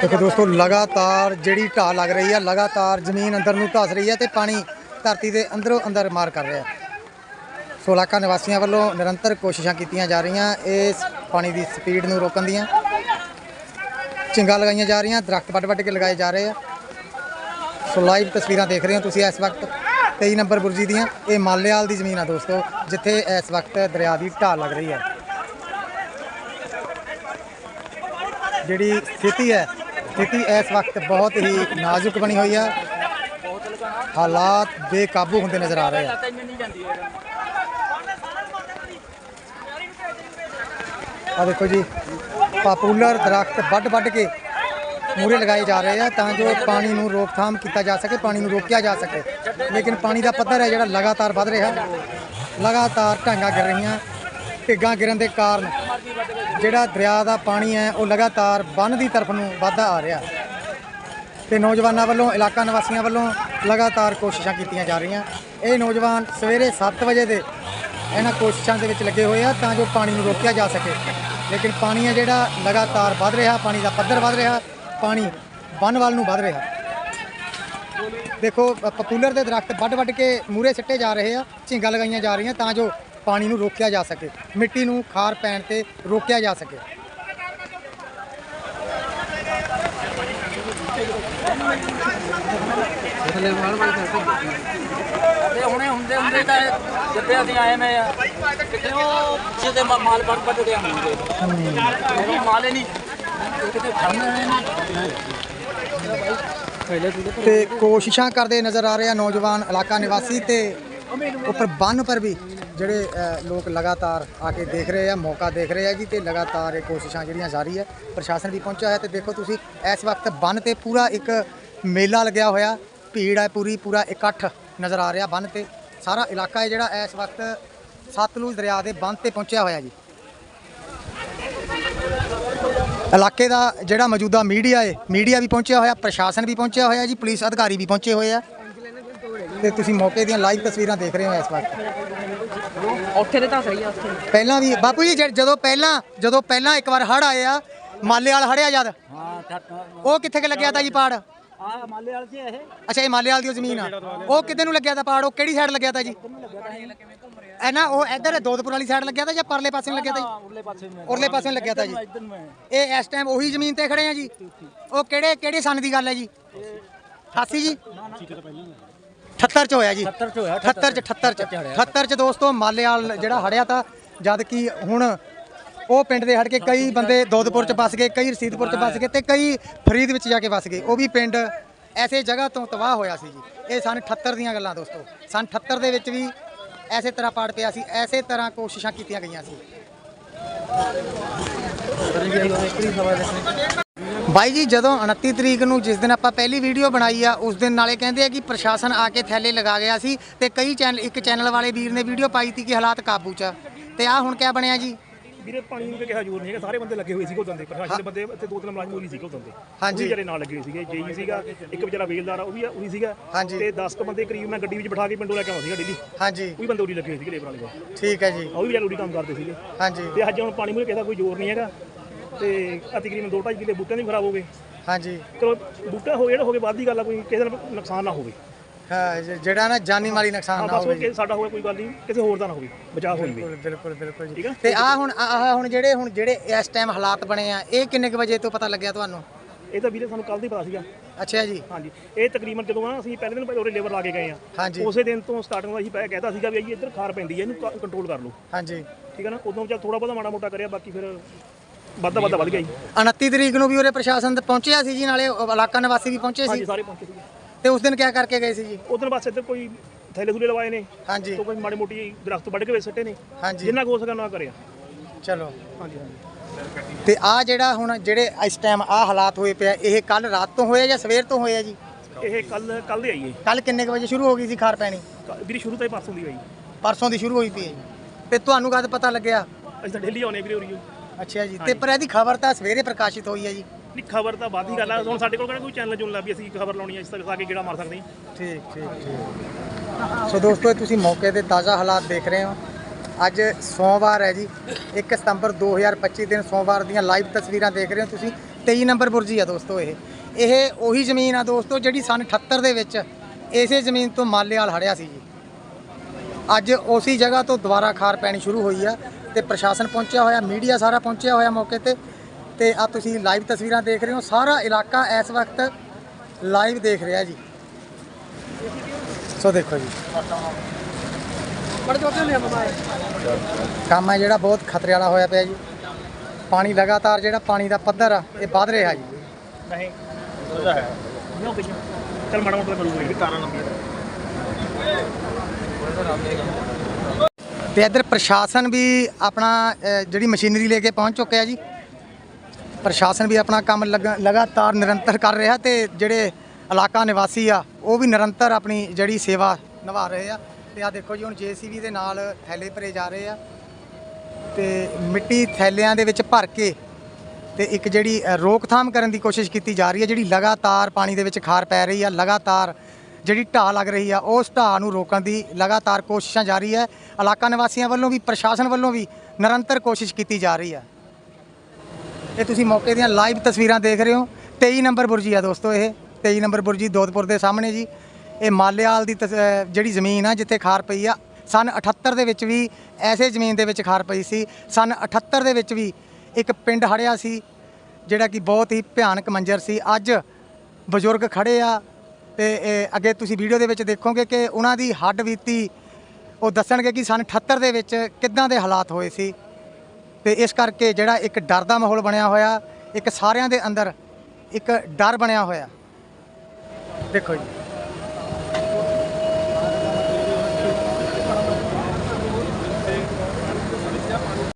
ਦੇਖੋ ਦੋਸਤੋ ਲਗਾਤਾਰ ਜਿਹੜੀ ਢਾਹ ਲੱਗ ਰਹੀ ਹੈ ਲਗਾਤਾਰ ਜ਼ਮੀਨ ਅੰਦਰ ਨੂੰ ਧੱਸ ਰਹੀ ਹੈ ਤੇ ਪਾਣੀ ਧਰਤੀ ਦੇ ਅੰਦਰੋਂ ਅੰਦਰ ਮਾਰ ਕਰ ਰਿਹਾ ਸੋ ਇਲਾਕਾ ਨਿਵਾਸੀਆਂ ਵੱਲੋਂ ਨਿਰੰਤਰ ਕੋਸ਼ਿਸ਼ਾਂ ਕੀਤੀਆਂ ਜਾ ਰਹੀਆਂ ਇਸ ਪਾਣੀ ਦੀ ਸਪੀਡ ਨੂੰ ਰੋਕਣ ਦੀਆਂ। ਚਿੰਗਾ ਲਗਾਈਆਂ ਜਾ ਰਹੀਆਂ ਦਰਖਤ ਵੱਢ ਕੇ ਲਗਾਏ ਜਾ ਰਹੇ ਆ। ਸੋ ਲਾਈਵ ਤਸਵੀਰਾਂ ਦੇਖ ਰਹੇ ਹੋ ਤੁਸੀਂ ਇਸ ਵਕਤ 23 ਨੰਬਰ ਬੁਰਜੀ ਦੀਆਂ। ਇਹ ਮਾਲੇਵਾਲ ਦੀ ਜ਼ਮੀਨ ਆ ਦੋਸਤੋ ਜਿੱਥੇ ਇਸ ਵਕਤ ਦਰਿਆ ਦੀ ਢਾਹ ਲੱਗ ਰਹੀ ਹੈ। ਜਿਹੜੀ ਸਥਿਤੀ ਹੈ, ਸਥਿਤੀ ਇਸ ਵਕਤ ਬਹੁਤ ਹੀ ਨਾਜ਼ੁਕ ਬਣੀ ਹੋਈ ਹੈ। ਹਾਲਾਤ ਬੇਕਾਬੂ ਹੁੰਦੇ ਨਜ਼ਰ ਆ ਰਹੇ ਆ। ਆ ਦੇਖੋ ਜੀ, ਪਾਪੂਲਰ ਦਰਖਤ ਵੱਢ ਵੱਢ ਕੇ ਮੂਰੇ ਲਗਾਏ ਜਾ ਰਹੇ ਆ ਤਾਂ ਜੋ ਪਾਣੀ ਨੂੰ ਰੋਕਥਾਮ ਕੀਤਾ ਜਾ ਸਕੇ, ਪਾਣੀ ਨੂੰ ਰੋਕਿਆ ਜਾ ਸਕੇ। ਲੇਕਿਨ ਪਾਣੀ ਦਾ ਪੱਧਰ ਹੈ ਜਿਹੜਾ ਲਗਾਤਾਰ ਵੱਧ ਰਿਹਾ। ਲਗਾਤਾਰ ਢਾਂਗਾ ਗਿਰ ਰਹੀਆਂ। ਢਿੱਗਾਂ ਗਿਰਨ ਦੇ ਕਾਰਨ ਜਿਹੜਾ ਦਰਿਆ ਦਾ ਪਾਣੀ ਹੈ, ਉਹ ਲਗਾਤਾਰ ਬੰਨ ਦੀ ਤਰਫ ਨੂੰ ਵਧਦਾ ਆ ਰਿਹਾ। ਤੇ ਨੌਜਵਾਨਾਂ ਵੱਲੋਂ, ਇਲਾਕਾ ਨਿਵਾਸੀਆਂ ਵੱਲੋਂ ਲਗਾਤਾਰ ਕੋਸ਼ਿਸ਼ਾਂ ਕੀਤੀਆਂ ਜਾ ਰਹੀਆਂ। ਇਹ ਨੌਜਵਾਨ ਸਵੇਰੇ 7 ਵਜੇ ਦੇ ਇਹਨਾਂ ਕੋਸ਼ਿਸ਼ਾਂ ਦੇ ਵਿੱਚ ਲੱਗੇ ਹੋਏ ਆ ਤਾਂ ਜੋ ਪਾਣੀ ਨੂੰ ਰੋਕਿਆ ਜਾ ਸਕੇ। ਲੇਕਿਨ ਪਾਣੀ ਹੈ ਜਿਹੜਾ ਲਗਾਤਾਰ ਵੱਧ ਰਿਹਾ, ਪਾਣੀ ਦਾ ਪੱਧਰ ਵੱਧ ਰਿਹਾ, ਪਾਣੀ ਬੰਨ ਵੱਲ ਨੂੰ ਵੱਧ ਰਿਹਾ। ਦੇਖੋ ਪਪੂਲਰ ਦੇ ਦਰਖਤ ਵੱਢ ਵੱਢ ਕੇ ਮੂਰੇ ਸਿੱਟੇ ਜਾ ਰਹੇ ਆ, ਝਿੰਗਾ ਲਗਾਈਆਂ ਜਾ ਰਹੀਆਂ ਤਾਂ ਜੋ ਪਾਣੀ ਨੂੰ ਰੋਕਿਆ ਜਾ ਸਕੇ ਮਿੱਟੀ ਨੂੰ ਖਾਰ ਪੈਣ ਤੇ ਰੋਕਿਆ ਜਾ ਸਕੇ। ਤੇ ਹੁਣੇ ਹੁੰਦੇ ਹੁੰਦੇ ਤਾਂ ਜਿੱਥੇ ਅਸੀਂ ਆਏ ਮੈਂ ਆ ਕਿਤੇ ਉਹ ਜਿਹਦੇ ਮਾਲ ਵੱਢ ਵੱਢ ਕੇ ਆਉਂਦੇ ਉਹ ਮਾਲ ਨਹੀਂ ਕਿਤੇ ਖੜਨੇ ਨੇ ਤੇ ਕੋਸ਼ਿਸ਼ਾਂ ਕਰਦੇ ਨਜ਼ਰ ਆ ਰਹੇ ਆ ਨੌਜਵਾਨ ਇਲਾਕਾ ਨਿਵਾਸੀ ਤੇ ਉੱਪਰ ਬੰਨ ਪਰ ਵੀ ਜਿਹੜੇ ਲੋਕ ਲਗਾਤਾਰ ਆ ਕੇ ਦੇਖ ਰਹੇ ਆ, ਮੌਕਾ ਦੇਖ ਰਹੇ ਆ ਜੀ, ਤੇ ਲਗਾਤਾਰ ਇਹ ਕੋਸ਼ਿਸ਼ਾਂ ਜਿਹੜੀਆਂ ਜਾਰੀ ਹੈ ਪ੍ਰਸ਼ਾਸਨ ਵੀ ਪਹੁੰਚਿਆ ਹੈ ਤੇ ਦੇਖੋ ਤੁਸੀਂ, ਇਸ ਵਕਤ ਬੰਨ ਤੇ ਪੂਰਾ ਇੱਕ ਮੇਲਾ ਲੱਗਿਆ ਹੋਇਆ, ਭੀੜ ਹੈ ਪੂਰੀ, ਪੂਰਾ ਇਕੱਠ ਨਜ਼ਰ ਆ ਰਿਹਾ ਬੰਨ ਤੇ, ਸਾਰਾ ਇਲਾਕਾ ਹੈ ਜਿਹੜਾ ਇਸ ਵਕਤ ਸਤਲੁਜ ਦਰਿਆ ਦੇ ਬੰਨ ਤੇ ਪਹੁੰਚਿਆ ਹੋਇਆ ਜੀ। ਇਲਾਕੇ ਦਾ ਜਿਹੜਾ ਮੌਜੂਦਾ ਮੀਡੀਆ ਹੈ, ਮੀਡੀਆ ਵੀ ਪਹੁੰਚਿਆ ਹੋਇਆ, ਪ੍ਰਸ਼ਾਸਨ ਵੀ ਪਹੁੰਚਿਆ ਹੋਇਆ ਜੀ, ਪੁਲਿਸ ਅਧਿਕਾਰੀ ਵੀ ਪਹੁੰਚੇ ਹੋਏ ਆ ਤੇ ਤੁਸੀਂ ਮੌਕੇ ਦੀਆਂ ਲਾਈਵ ਤਸਵੀਰਾਂ ਦੇਖ ਰਹੇ ਹੋ ਇਸ ਵਕਤ। ਉੱਥੇ ਤੇ ਤਾਂ ਸਹੀ ਆ ਉੱਥੇ। ਪਹਿਲਾਂ ਵੀ ਬਾਪੂ ਜੀ ਜਦ- ਜਦੋਂ ਪਹਿਲਾਂ ਜਦੋਂ ਪਹਿਲਾਂ ਇੱਕ ਵਾਰ ਹੜ ਆਏ ਆ ਮਾਲੇ ਵਾਲ ਹੜਿਆ ਜਦ? ਉਹ ਕਿੱਥੇ ਕਿ ਲੱਗਿਆ ਤਾਂ ਜੀ ਪਾੜ? ਆ ਮਾਲੇ ਵਾਲ ਚ ਇਹ। ਅੱਛਾ ਇਹ ਮਾਲੇ ਵਾਲ ਦੀ ਜ਼ਮੀਨ ਆ। ਉਹ ਕਿੱਧਰ ਨੂੰ ਲੱਗਿਆ ਤਾਂ ਪਾੜ? ਉਹ ਕਿਹੜੀ ਸਾਈਡ ਲੱਗਿਆ ਤਾਂ ਜੀ ਇਹ ਨਾ ਉਹ ਇੱਧਰ ਦੋਦਪੁਰ ਵਾਲੀ ਸਾਈਡ ਲੱਗਿਆ ਤਾਂ ਜਾਂ ਪਰਲੇ ਪਾਸੇ ਨੂੰ ਲੱਗਿਆ ਤਾਂ ਜੀ ਉਰਲੇ ਪਾਸੇ ਨੂੰ ਉਰਲੇ ਪਾਸੇ ਨੂੰ ਲੱਗਿਆ ਤਾਂ ਜੀ ਇਧਰ ਇਹ ਇਸ ਟਾਈਮ ਉਹੀ ਜ਼ਮੀਨ ਤੇ ਖੜੇ ਆ ਜੀ? ਉਹ ਕਿਹੜੇ ਕਿਹੜੇ ਸਨ ਦੀ ਗੱਲ ਹੈ ਜੀ? 88 ਜੀ? 78 ਚ ਹੋਇਆ ਜੀ। 70 ਚ ਹੋਇਆ 78 ਚ 78 ਚ। 78 ਚ ਦੋਸਤੋ ਮਾਲੇਵਾਲ ਜਿਹੜਾ ਹੜਿਆ ਤਾਂ ਜਦ ਕਿ ਹੁਣ ਉਹ ਪਿੰਡ ਦੇ ਹਟ ਕੇ ਕਈ ਬੰਦੇ ਦੋਦਪੁਰ ਚ ਫਸ ਗਏ ਕਈ ਰਸੀਦਪੁਰ ਚ ਫਸ ਗਏ ਤੇ ਕਈ ਫਰੀਦ ਵਿੱਚ ਜਾ ਕੇ ਫਸ ਗਏ। ਉਹ ਵੀ ਪਿੰਡ ਐਸੇ ਜਗ੍ਹਾ ਤੋਂ ਤਬਾਹ ਹੋਇਆ ਸੀ ਜੀ। ਇਹ ਸਨ 78 ਦੀਆਂ ਗੱਲਾਂ ਦੋਸਤੋ। ਸਨ 78 ਦੇ ਵਿੱਚ ਵੀ ਐਸੇ ਤਰ੍ਹਾਂ ਪਾੜ ਪਿਆ ਸੀ ਐਸੇ ਤਰ੍ਹਾਂ ਕੋਸ਼ਿਸ਼ਾਂ ਕੀਤੀਆਂ ਗਈਆਂ ਸੀ। ਬਾਈ ਜੀ ਜਦੋਂ 29 ਤਰੀਕ ਨੂੰ ਜਿਸ ਦਿਨ ਆਪਾਂ ਪਹਿਲੀ ਵੀਡੀਓ ਬਣਾਈ ਆ ਉਸ ਦਿਨ ਨਾਲੇ ਕਹਿੰਦੇ ਆ ਕਿ ਪ੍ਰਸ਼ਾਸਨ ਆ ਕੇ ਥੈਲੇ ਲਗਾ ਗਿਆ ਸੀ ਤੇ ਕਈ ਚੈਨਲ ਇੱਕ ਚੈਨਲ ਵਾਲੇ ਵੀਰ ਨੇ ਵੀਡੀਓ ਪਾਈ ਸੀ ਕਿ ਹਾਲਾਤ ਕਾਬੂ 'ਚ ਆ। ਤੇ ਆ ਹੁਣ ਕਿਆ ਬਣਿਆ ਜੀ? ਵੀਰੇ ਪਾਣੀ ਨੂੰ ਕਿਹਾ ਜ਼ੋਰ ਨਹੀਂ ਹੈਗਾ ਸਾਰੇ ਬੰਦੇ ਲੱਗੇ ਹੋਏ ਸੀਗੇ ਉਦੋਂ ਦੇ ਪ੍ਰਸ਼ਾਸਨ ਦੇ ਬੰਦੇ ਇੱਥੇ ਦੋ ਤਿੰਨ ਮੁਲਾਜ਼ਮ ਹੋਈ ਸੀਗੇ ਉਦੋਂ ਦੇ। ਹਾਂਜੀ। ਵਿਚਾਰੇ ਨਾਲ ਲੱਗੇ ਹੋਏ ਸੀਗੇ ਜੇਈ ਸੀਗਾ ਇੱਕ ਵਿਚਾਰਾ ਵੇਲਦਾਰ ਆ ਉਹ ਵੀ ਉਹੀ ਸੀਗਾ। ਹਾਂਜੀ। ਤੇ 10 ਕ ਬੰਦੇ ਕਰੀਬ ਮੈਂ ਗੱਡੀ ਵਿੱਚ ਬਿਠਾ ਕੇ ਪਿੰਡੋਂ ਲੈ ਕੇ ਆਉਂਦਾ ਸੀਗਾ ਡੇਲੀ। ਹਾਂਜੀ। ਉਹ ਵੀ ਬੰਦੇ ਉਰੀ ਲੱਗੇ ਹੋਏ ਸੀਗੇ ਲੇਬਰ ਵਾਲੇ ਕੋਲ। ਠੀਕ ਹੈ ਜੀ। ਉਹ ਵੀ ਵਿਚਾਰੇ ਉਰੀ ਕੰਮ ਕਰਦੇ ਸੀਗੇ। ਹਾਂਜੀ। ਤੇ ਅੱਜ ਹੁਣ ਪਾਣੀ ਮੂਰੇ ਕਿਸੇ ਦਾ ਕੋਈ ਜ਼ੋਰ ਨਹੀਂ ਹੈਗਾ। ਤੇ ਆ ਤਕਰੀਬਨ 2.5 ਕਿਲੇ ਬੂਟਿਆਂ ਦੇ ਵੀ ਖਰਾਬ ਹੋ ਗਏ। ਹਾਂਜੀ। ਚਲੋ ਬੂਟਾ ਹੋ ਜਿਹੜਾ ਹੋ ਗਏ ਬਾਅਦ ਦੀ ਗੱਲ ਆ ਕੋਈ ਕਿਸੇ ਦਾ ਨੁਕਸਾਨ ਨਾ ਹੋਵੇ। ਹਾਂ ਜ- ਜਿਹੜਾ ਨਾ ਜਾਨੀ ਮਾਲੀ ਨੁਕਸਾਨ ਹਾਂ ਨਾ ਬਸ ਹੋਵੇ ਉਹ ਕਿ ਸਾਡਾ ਹੋਵੇ ਕੋਈ ਗੱਲ ਨਹੀਂ ਕਿਸੇ ਹੋਰ ਦਾ ਨਾ ਹੋਵੇ ਬਚਾਅ ਹੋ ਜਾਵੇ ਬਿਲਕੁਲ ਬਿਲਕੁਲ ਬਿਲਕੁਲ ਠੀਕ ਜੀ ਆ। ਤੇ ਆ ਹੁਣ ਆਹ ਹੁਣ ਜਿਹੜੇ ਹੁਣ ਜਿਹੜੇ ਇਸ ਟਾਈਮ ਹਾਲਾਤ ਬਣੇ ਆ ਇਹ ਕਿੰਨੇ ਕੁ ਵਜੇ ਤੋਂ ਪਤਾ ਲੱਗਿਆ ਤੁਹਾਨੂੰ? ਇਹ ਤਾਂ ਵੀਰੇ ਸਾਨੂੰ ਕੱਲ ਦੀ ਪਤਾ ਸੀਗਾ। ਅੱਛਾ ਜੀ। ਹਾਂਜੀ ਇਹ ਤਕਰੀਬਨ ਜਦੋਂ ਨਾ ਅਸੀਂ ਪਹਿਲੇ ਦਿਨ ਪਹਿਲੇ ਉਰੇ ਲੇਬਰ ਲਾ ਕੇ ਗਏ ਆ। ਹਾਂਜੀ। ਉਸੇ ਦਿਨ ਤੋਂ ਸਟਾਰਟਿੰਗ ਦਾ ਅਸੀਂ ਪਹਿਲਾਂ ਕਹਿਤਾ ਸੀਗਾ ਵੀ ਜੀ ਇੱਧਰ ਖਾਰ ਪੈਂਦੀ ਹੈ ਇਹਨੂੰ ਕੰਟਰੋਲ ਕਰ ਲਓ। ਹਾਂਜੀ। ਠੀਕ ਹੈ ਨਾ? ਉਦੋਂ ਚੱਲ ਥੋੜਾ ਬਹੁਤਾ ਮਾੜਾ ਮੋਟਾ ਕਰਿਆ ਬਾਕੀ ਫਿਰ ਵੱਧਦਾ ਵੱਧਦਾ ਵੱਧ ਗਿਆ ਜੀ 29 ਤਰੀਕ ਨੂੰ ਵੀ ਉਰੇ ਪ੍ਰਸ਼ਾਸਨ ਤੇ ਪਹੁੰਚਿਆ ਸੀ ਜੀ ਨਾਲੇ ਇਲਾਕਾ ਨਿਵਾਸੀ ਵੀ ਪਹੁੰਚੇ ਹਾਂਜੀ ਸੀ ਸਾਰੇ ਪਹੁੰਚੇ ਸੀਗੇ। ਤੇ ਉਸ ਦਿਨ ਕਿਆ ਕਰਕੇ ਗਏ ਸੀ ਜੀ? ਉਦੋਂ ਬਸ ਇੱਧਰ ਕੋਈ ਥੈਲੇ ਥੂਲੇ ਲਵਾਏ ਨੇ ਹਾਂਜੀ। ਤੋਂ ਕੋਈ ਮਾੜੀ ਮੋਟੀ ਦਰਖਤ ਵੱਢ ਕੇ ਵਿੱਚ ਸੱਟੇ ਨੇ। ਹਾਂਜੀ। ਜਿੰਨਾ ਕੁ ਹੋ ਸਕਿਆ ਕਰਿਆ। ਚਲੋ। ਹਾਂਜੀ ਹਾਂਜੀ। ਤੇ ਆ ਜਿਹੜਾ ਹੁਣ ਜਿਹੜੇ ਇਸ ਟਾਈਮ ਆ ਹਾਲਾਤ ਹੋਏ ਪਿਆ ਇਹ ਕੱਲ ਰਾਤ ਤੋਂ ਹੋਏ ਜਾਂ ਸਵੇਰ ਤੋਂ ਹੋਏ ਆ ਜੀ? ਇਹ ਕੱਲ ਕੱਲ ਦੇ ਆਈਏ। ਕੱਲ ਕਿੰਨੇ ਵਜੇ ਸ਼ੁਰੂ ਹੋ ਗਈ ਸੀ ਖਾਰ ਪੈਣੀ? ਵੀਰੇ ਸ਼ੁਰੂ ਤੋਂ ਹੀ ਪਰਸੋਂ ਦੀ ਆਈ ਪਰਸੋਂ ਦੀ ਸ਼ੁਰੂ ਹੋਈ ਪਈ ਤੇ ਤੁਹਾਨੂੰ ਕਦ ਪਤਾ ਲੱਗਿਆ? ਅਸੀਂ ਤਾਂ ਡੇਲੀ ਆਉਨੇ ਵੀਰੇ ਉਰੀਓ ਅੱਛਾ ਜੀ ਤੇ ਪਰ ਇਹਦੀ ਖਬਰ ਤਾਂ ਸਵੇਰੇ ਪ੍ਰਕਾਸ਼ਿਤ ਹੋਈ ਹੈ ਜੀ। ਨਹੀਂ ਖਬਰ ਤਾਂ ਬਾਅਦ ਦੀ ਗੱਲ ਆ। ਹੁਣ ਸਾਡੇ ਕੋਲ ਕਿਹੜਾ ਕੋਈ ਚੈਨਲ ਚੁਣ ਲਾ ਵੀ ਅਸੀਂ ਖਬਰ ਲਾਉਣੀ ਹੈ ਇਸ ਤੱਕ ਆ ਕੇ ਗੇੜਾ ਮਾਰ ਸਕਦੇ ਹਾਂ। ਠੀਕ ਠੀਕ ਠੀਕ। ਸੋ ਦੋਸਤੋ ਇਹ ਤੁਸੀਂ ਮੌਕੇ ਦੇ ਤਾਜ਼ਾ ਹਾਲਾਤ ਦੇਖ ਰਹੇ ਹੋ। ਅੱਜ ਸੋਮਵਾਰ ਹੈ ਜੀ 1 ਸਤੰਬਰ 2025 ਦਿਨ ਸੋਮਵਾਰ ਦੀਆਂ ਲਾਈਵ ਤਸਵੀਰਾਂ ਦੇਖ ਰਹੇ ਹੋ ਤੁਸੀਂ। 23 ਨੰਬਰ ਬੁਰਜੀ ਆ ਦੋਸਤੋ ਇਹ। ਇਹ ਉਹੀ ਜ਼ਮੀਨ ਆ ਦੋਸਤੋ ਜਿਹੜੀ ਸਨ 78 ਦੇ ਵਿੱਚ ਇਸੇ ਜ਼ਮੀਨ ਤੋਂ ਮਾਲੇਵਾਲ ਹੜਿਆ ਸੀ ਜੀ। ਅੱਜ ਉਸੇ ਜਗ੍ਹਾ ਤੋਂ ਦੁਬਾਰਾ ਖਾਰ ਪੈਣੀ ਸ਼ੁਰੂ ਹੋਈ ਆ। ਤੇ ਪ੍ਰਸ਼ਾਸਨ ਪਹੁੰਚਿਆ ਹੋਇਆ ਮੀਡੀਆ ਸਾਰਾ ਪਹੁੰਚਿਆ ਹੋਇਆ ਮੌਕੇ ਤੇ। ਤੇ ਆ ਤੁਸੀਂ ਲਾਈਵ ਤਸਵੀਰਾਂ ਦੇਖ ਰਹੇ ਹੋ। ਸਾਰਾ ਇਲਾਕਾ ਇਸ ਵਕਤ ਲਾਈਵ ਦੇਖ ਰਿਹਾ ਜੀ। ਸੋ ਦੇਖੋ ਜੀ। ਕੰਮ ਹੈ ਜਿਹੜਾ ਬਹੁਤ ਖਤਰੇ ਵਾਲਾ ਹੋਇਆ ਪਿਆ ਜੀ। ਪਾਣੀ ਲਗਾਤਾਰ ਜਿਹੜਾ ਪਾਣੀ ਦਾ ਪੱਧਰ ਆ ਇਹ ਵੱਧ ਰਿਹਾ ਜੀ। ਨਹੀਂ ਉਹਦਾ ਹੈ। ਨੋ ਪਿੱਛੇ ਚਲ ਮਾੜਾ ਮੋਟਾ ਕਰੂਗਾ। ਇਹ ਕਾਰਾਂ ਲੰਬੀਆਂ ਤੇ ਇੱਧਰ ਪ੍ਰਸ਼ਾਸਨ ਵੀ ਆਪਣਾ ਜਿਹੜੀ ਮਸ਼ੀਨਰੀ ਲੈ ਕੇ ਪਹੁੰਚ ਚੁੱਕਿਆ ਜੀ। ਪ੍ਰਸ਼ਾਸਨ ਵੀ ਆਪਣਾ ਕੰਮ ਲਗਾ- ਲਗਾਤਾਰ ਨਿਰੰਤਰ ਕਰ ਰਿਹਾ ਤੇ ਜਿਹੜੇ ਇਲਾਕਾ ਨਿਵਾਸੀ ਆ, ਉਹ ਵੀ ਨਿਰੰਤਰ ਆਪਣੀ ਜਿਹੜੀ ਸੇਵਾ ਨਿਭਾ ਰਹੇ ਆ। ਤੇ ਆ ਦੇਖੋ ਜੀ, ਹੁਣ ਜੀਸੀਬੀ ਦੇ ਨਾਲ ਥੈਲੇ ਭਰੇ ਜਾ ਰਹੇ ਆ। ਤੇ ਮਿੱਟੀ ਥੈਲਿਆਂ ਦੇ ਵਿੱਚ ਭਰ ਕੇ ਤੇ ਇੱਕ ਜਿਹੜੀ ਰੋਕਥਾਮ ਕਰਨ ਦੀ ਕੋਸ਼ਿਸ਼ ਕੀਤੀ ਜਾ ਰਹੀ ਹੈ ਜਿਹੜੀ ਲਗਾਤਾਰ ਪਾਣੀ ਦੇ ਵਿੱਚ ਖਾਰ ਪੈ ਰਹੀ ਆ, ਲਗਾਤਾਰ ਜਿਹੜੀ ਢਾਹ ਲੱਗ ਰਹੀ ਆ, ਉਸ ਢਾਹ ਨੂੰ ਰੋਕਣ ਦੀ ਲਗਾਤਾਰ ਕੋਸ਼ਿਸ਼ਾਂ ਜਾਰੀ ਹੈ ਇਲਾਕਾ ਨਿਵਾਸੀਆਂ ਵੱਲੋਂ ਵੀ, ਪ੍ਰਸ਼ਾਸਨ ਵੱਲੋਂ ਵੀ ਨਿਰੰਤਰ ਕੋਸ਼ਿਸ਼ ਕੀਤੀ ਜਾ ਰਹੀ ਹੈ। ਇਹ ਤੁਸੀਂ ਮੌਕੇ ਦੀਆਂ ਲਾਈਵ ਤਸਵੀਰਾਂ ਦੇਖ ਰਹੇ ਹੋ। 23 ਨੰਬਰ ਬੁਰਜੀ ਆ ਦੋਸਤੋ ਇਹ। 23 ਨੰਬਰ ਬੁਰਜੀ ਦੋਦਪੁਰ ਦੇ ਸਾਹਮਣੇ ਜੀ। ਇਹ ਮਾਲਿਆਲ ਦੀ ਤਸ- ਜਿਹੜੀ ਜ਼ਮੀਨ ਆ, ਜਿੱਥੇ ਖਾਰ ਪਈ ਆ, ਸਨ 78 ਦੇ ਵਿੱਚ ਵੀ ਐਸੇ ਜ਼ਮੀਨ ਦੇ ਵਿੱਚ ਖਾਰ ਪਈ ਸੀ। ਸਨ 78 ਦੇ ਵਿੱਚ ਵੀ ਇੱਕ ਪਿੰਡ ਹੜਿਆ ਸੀ, ਜਿਹੜਾ ਕਿ ਬਹੁਤ ਹੀ ਭਿਆਨਕ ਮੰਜ਼ਰ ਸੀ। ਅੱਜ ਬਜ਼ੁਰਗ ਖੜੇ ਆ ਤੇ ਇਹ ਅੱਗੇ ਤੁਸੀਂ ਵੀਡੀਓ ਦੇ ਵਿੱਚ ਦੇਖੋਗੇ ਕਿ ਉਹਨਾਂ ਦੀ ਹੱਡ ਬੀਤੀ ਉਹ ਦੱਸਣਗੇ ਕਿ ਸਨ 78 ਦੇ ਵਿੱਚ ਕਿੱਦਾਂ ਦੇ ਹਾਲਾਤ ਹੋਏ ਸੀ। ਤੇ ਇਸ ਕਰਕੇ ਜਿਹੜਾ ਇੱਕ ਡਰ ਦਾ ਮਾਹੌਲ ਬਣਿਆ ਹੋਇਆ, ਇੱਕ ਸਾਰਿਆਂ ਦੇ ਅੰਦਰ ਇੱਕ ਡਰ ਬਣਿਆ ਹੋਇਆ। ਦੇਖੋ ਜੀ।